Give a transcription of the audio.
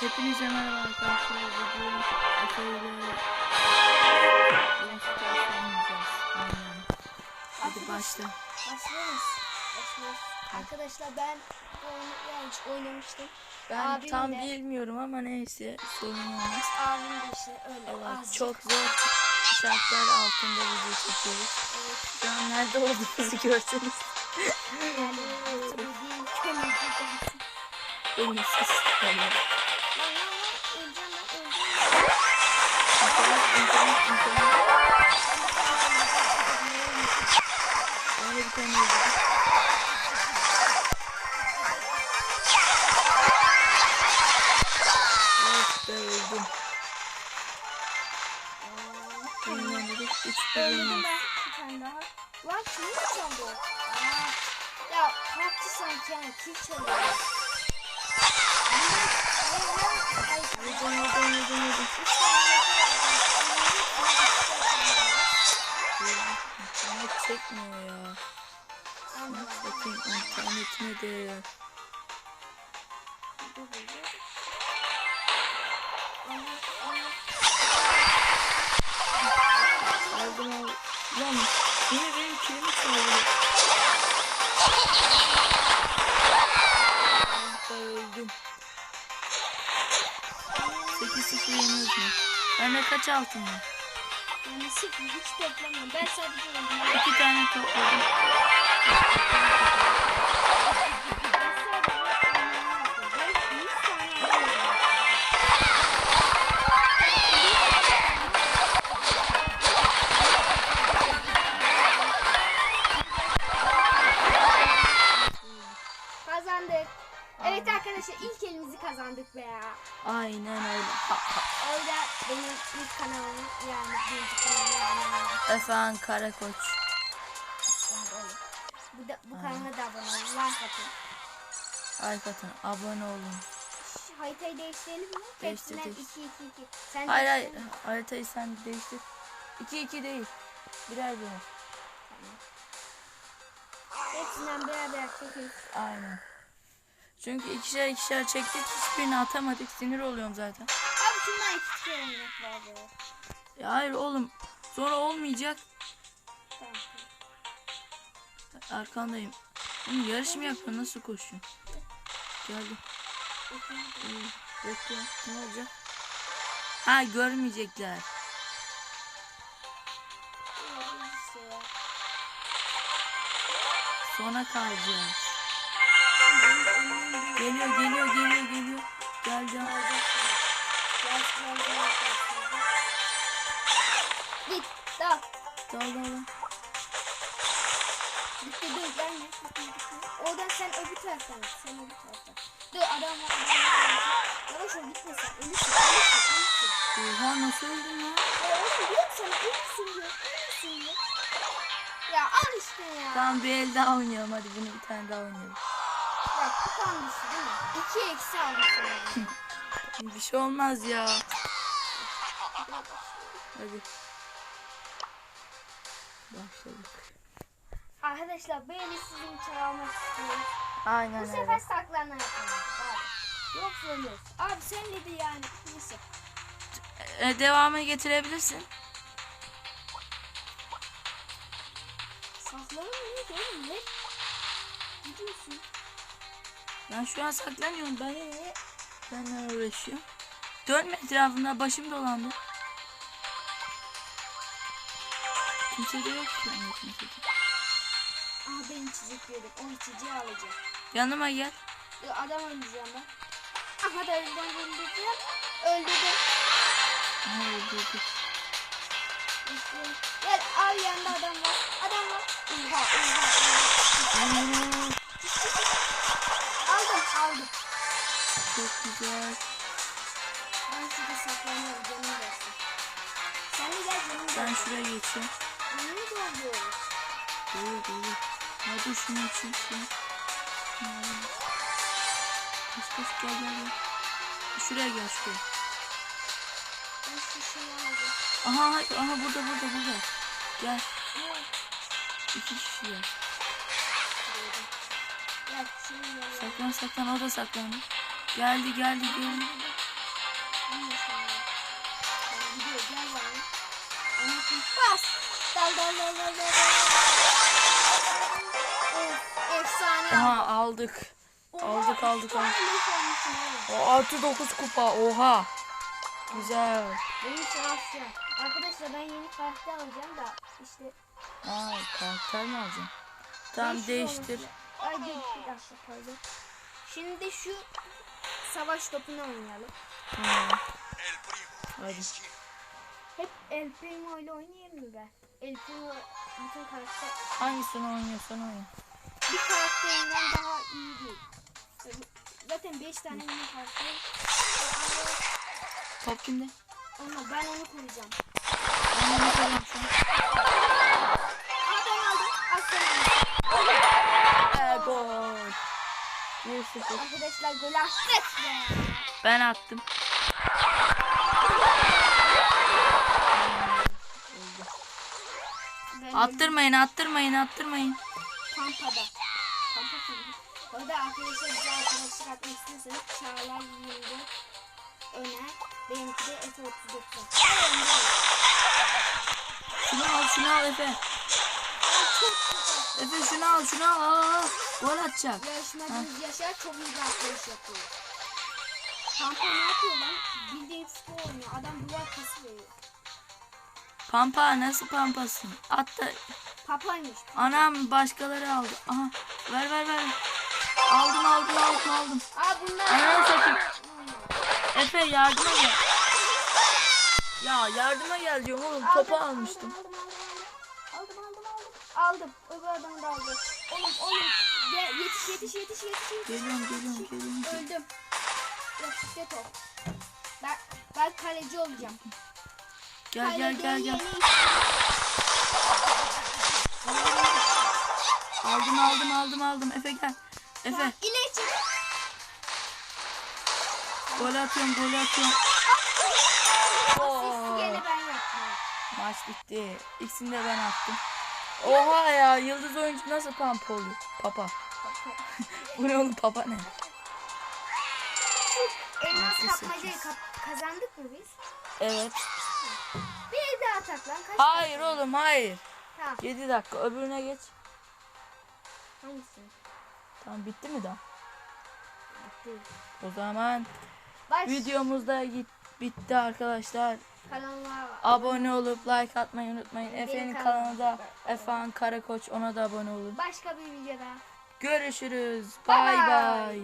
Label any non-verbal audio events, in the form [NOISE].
Hepinize merhaba arkadaşlar. Bugün Efe ile Yunus Stars oynayacağız. Aynen. Hadi başla. Başlıyoruz. Başlıyoruz. Arkadaşlar ben bu oyunu önce oynamıştım. Ben Abim tam de- bilmiyorum ama neyse sorun olmaz. Abim de işte öyle Evet, azıcık. çok zor şartlar altında video çekiyoruz. Evet. Şu an nerede olduğumuzu [LAUGHS] görseniz. Yani dediğim kömür gibi. Ölümsüz. Yani. Evet be öldüm. 3 Öldüm bölüm. bir tane daha. Lan kimi mi çaldı? Ya kalktı sanki yani kim çaldı? Bakayım internetine de. Aldım al. Lan yine benim kilimi çaldı. Ah be öldüm. 8-0 yeniyoruz mu? Bende kaç altın var? Yani sıfır hiç toplamıyorum. Ben sadece oynuyorum. İki tane topladım. Kazandık. Evet arkadaşlar ilk elimizi kazandık be ya. Aynen öyle. Ha, ha. Benim ilk kanalım yani birinci kanalım. Efendim Karakoç. Bu, da, bu kanala da abone olun. Like atın. Arkadaşlar abone olun. Şu haritayı değiştirelim mi? Değiştir, Hepsinden değiştir. 2 2 2. Sen Hayır hayır değiştirelim mi? haritayı sen değiştir. 2-2 değil. Birer birer. Hepsinden birer birer çekeriz. Aynen. Çünkü ikişer ikişer çektik hiçbirini atamadık sinir oluyorum zaten. Abi şundan iki kere oynamak lazım. Ya hayır oğlum sonra olmayacak. Tamam. Arkandayım. Oğlum yarış mı yapıyor nasıl koşuyor? Geldi. İyi. Bekle. Ne olacak? Ha görmeyecekler. Sona kalacağız. Geliyor geliyor. Git. Sen öbür taraftan. Dur adam var. Yavaş ol gitme sen. Ölürsün. Ölürsün. Ölürsün. Oha nasıl öldün lan? Ya oğlum diyorum sana ölürsün diyor. Ölürsün diyor. Ya al işte ya. Tamam bir el daha oynayalım hadi bunu bir tane daha oynayalım. Bak bu kalmıştı değil mi? İki eksi aldım sana. [LAUGHS] Bir şey olmaz ya. Hadi. Başladık. Arkadaşlar böyle sizin için almak istiyorum. Aynen Bu sefer öyle. yapalım. Abi. Yoksa ölürüz. Abi sen dedi yani. Neyse. E, devamı getirebilirsin. Saklanma ne oğlum ne? Gidiyorsun. Ben şu an saklanıyorum. Ben niye? Benle uğraşıyorum. Dönme etrafında başım dolandı. Kimse de yok şu an kimse de. Aha ben içecek yedim. O içeceği alacağım. Yanıma gel. Ya adam öldüreceğim ben. Aha da öldüreceğim öldüreceğim. Öldürdüm. Aha öldürdük. İşte. Gel al yanında adam var. Adam var. Oha oha. Aa, Aldım aldım. çok güzel. Ben şurada saklanıyorum canım gelsin. Sen de gel canım Ben şuraya geçeyim. Canımı dolduruyoruz. Doğru doğru. Hadi şunu şunu. Koş koş gel gel gel. Şuraya gel şuraya. Aha aha burada burada burada. Gel. İki kişiler. Gel. Saklan saklan o da saklandı. Geldi geldi geldi. Bas. Dal dal dal dal dal. Efsane. Aha aldık. Oha, aldık, aldık, aldık. O artı 9 kupa. Oha. Güzel. Benim şansım. Arkadaşlar ben yeni karakter alacağım da işte Aa karakter mi alacaksın? Tamam Değişik değiştir. Ay bir dakika pardon. Şimdi şu savaş topunu oynayalım. Tamam. Hadi. Hep El Primo ile oynayayım mı ben? El Primo bütün karakter Hangisini oynuyorsan oyna. Bir karakterinden daha iyi değil. Zaten 5 tane yeni karakter. Top kimde? Ama ben onu koruyacağım. Ben onu koyayım şu an. Ben aldım. Aslan aldım. Ee, gol. 1-0. Arkadaşlar gol attık be. Ben attım. Attırmayın attırmayın attırmayın. Pampa'da. Pampa filmi. Orada arkadaşlar bize arkadaşlık atmak istiyorsanız Çağlar 24 Öner. Benimki de Efe 39. Şunu al şunu al Efe. Efe şunu al şunu al. Gol atacak. Yarışmacımız Yaşar çok iyi bir atlayış yapıyor. Pampa ne yapıyor lan? Bildiğin spor oynuyor. Adam duvar pası veriyor. Pampa nasıl pampasın? At da Papaymış. anam başkaları aldı. Aha ver ver ver. Aldım aldım aldım aldım. Aa bunlar... Ananı satayım. Efe yardıma gel. Ya yardıma gel diyorum oğlum. Topu Aldım, almıştım. Aldım aldım aldım. Aldım aldım aldım. Aldım. Öbür adamı da aldım. Oğlum oğlum. Gel, yetiş yetiş yetiş yetiş. yetiş. Geliyorum geliyorum geliyorum. Öldüm. Yok işte top. Ben, ben kaleci olacağım. Gel gel gel Kaleciyi gel. Aldım aldım aldım aldım. Efe gel. Efe çık. gol atıyorum gol atıyorum. Oo. Maç bitti. İkisini de ben attım. Oha ya yıldız oyuncu nasıl pampa oluyor? Papa. [LAUGHS] Bu ne oğlum papa ne? Elmas kapmacayı kap- kazandık mı biz? Evet. Bir daha atak lan. Kaç Hayır tane? oğlum hayır. Tamam. 7 dakika öbürüne geç. Hangisi? Tamam bitti mi daha? Bitti. O zaman Baş. videomuz da git bitti arkadaşlar. Kanalına Abone olup like atmayı unutmayın. Efe'nin kanalım. kanalına da Efe'nin Karakoç ona da abone olun. başka bir videoda. Görüşürüz. Bay bay.